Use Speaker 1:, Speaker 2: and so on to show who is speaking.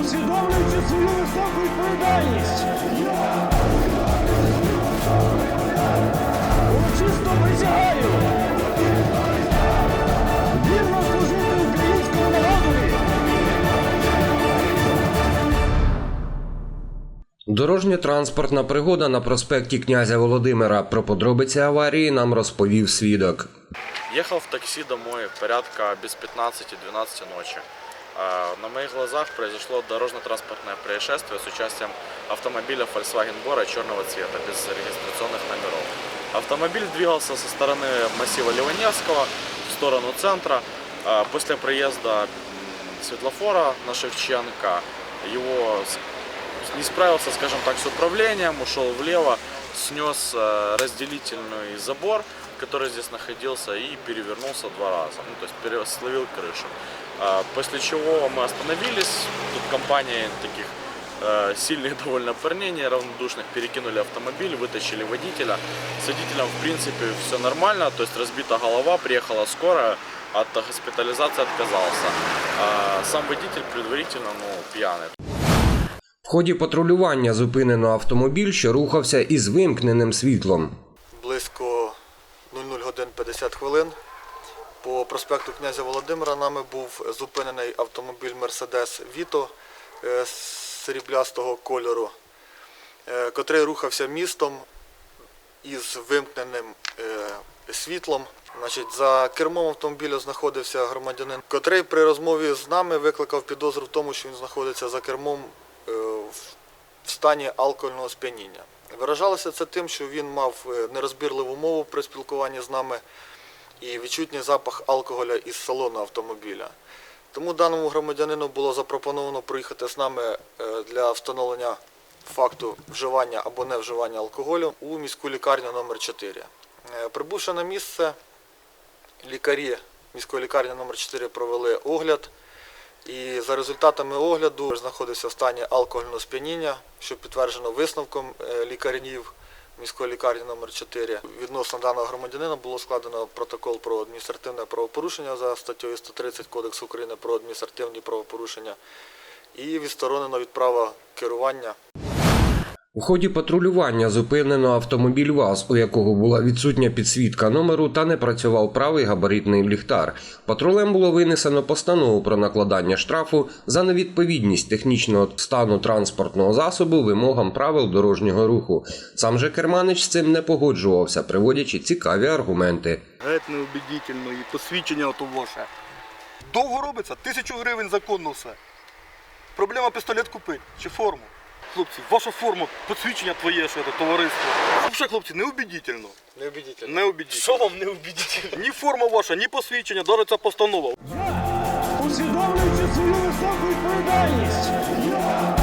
Speaker 1: усвідомлюючи свою високу відповідальність. Урочисто присягаю. Вірно служити українському народові.
Speaker 2: Дорожньо-транспортна пригода на проспекті князя Володимира. Про подробиці аварії нам розповів свідок.
Speaker 3: Ехал в такси домой порядка без 15-12 ночи. На моих глазах произошло дорожно-транспортное происшествие с участием автомобиля Volkswagen Bora черного цвета без регистрационных номеров. Автомобиль двигался со стороны массива Ливаневского в сторону центра. После проезда светлофора на Шевченко его не справился, скажем так, с управлением, ушел влево, снес э, разделительный забор, который здесь находился, и перевернулся два раза. Ну, то есть словил крышу. А, После чего мы остановились. Тут компания таких э, сильных довольно парней, неравнодушных, перекинули автомобиль, вытащили водителя. С водителем, в принципе, все нормально, то есть разбита голова, приехала скорая, от госпитализации отказался. А Сам водитель предварительно ну, пьяный.
Speaker 2: В ході патрулювання зупинено автомобіль, що рухався із вимкненим світлом.
Speaker 4: близько 00 годин 50 хвилин. По проспекту князя Володимира нами був зупинений автомобіль Mercedes Vito е, сріблястого кольору, е, котрий рухався містом із вимкненим е, світлом. Значить, за кермом автомобіля знаходився громадянин, котрий при розмові з нами викликав підозру в тому, що він знаходиться за кермом в стані алкогольного сп'яніння. Виражалося це тим, що він мав е, нерозбірливу мову при спілкуванні з нами і відчутний запах алкоголя із салону автомобіля. Тому даному громадянину було запропоновано приїхати з нами е, для встановлення факту вживання або невживання алкоголю у міську лікарню номер 4 Е, Прибувши на місце, лікарі міської лікарні номер 4 провели огляд. І за результатами огляду знаходився в стані алкогольного сп'яніння, що підтверджено висновком лікарнів міської лікарні номер 4 Відносно даного громадянина було складено протокол про адміністративне правопорушення за статтею 130 Кодексу України про адміністративні правопорушення і відсторонено від права керування
Speaker 2: У ході патрулювання зупинено автомобіль ВАЗ, у якого була відсутня підсвітка номеру та не працював правий габаритний ліхтар. Патрулем було винесено постанову про накладання штрафу за невідповідність технічного стану транспортного засобу вимогам правил дорожнього руху. Сам же керманич з цим не погоджувався, приводячи цікаві аргументи.
Speaker 5: Геть неубедительно і посвідчення ото ваше. Довго робиться, тисячу гривень законно все. Проблема пістолет купити чи форму. Хлопці, ваша форма, посвідчення твоє, що це товариство. Взагалі, хлопці, неубедительно.
Speaker 4: неубедительно.
Speaker 5: Неубедительно. Що вам неубедительно? Ні форма ваша, ні посвідчення, навіть ця постанова.
Speaker 1: Усвідомлюючи свою високу відповідальність. Урочисто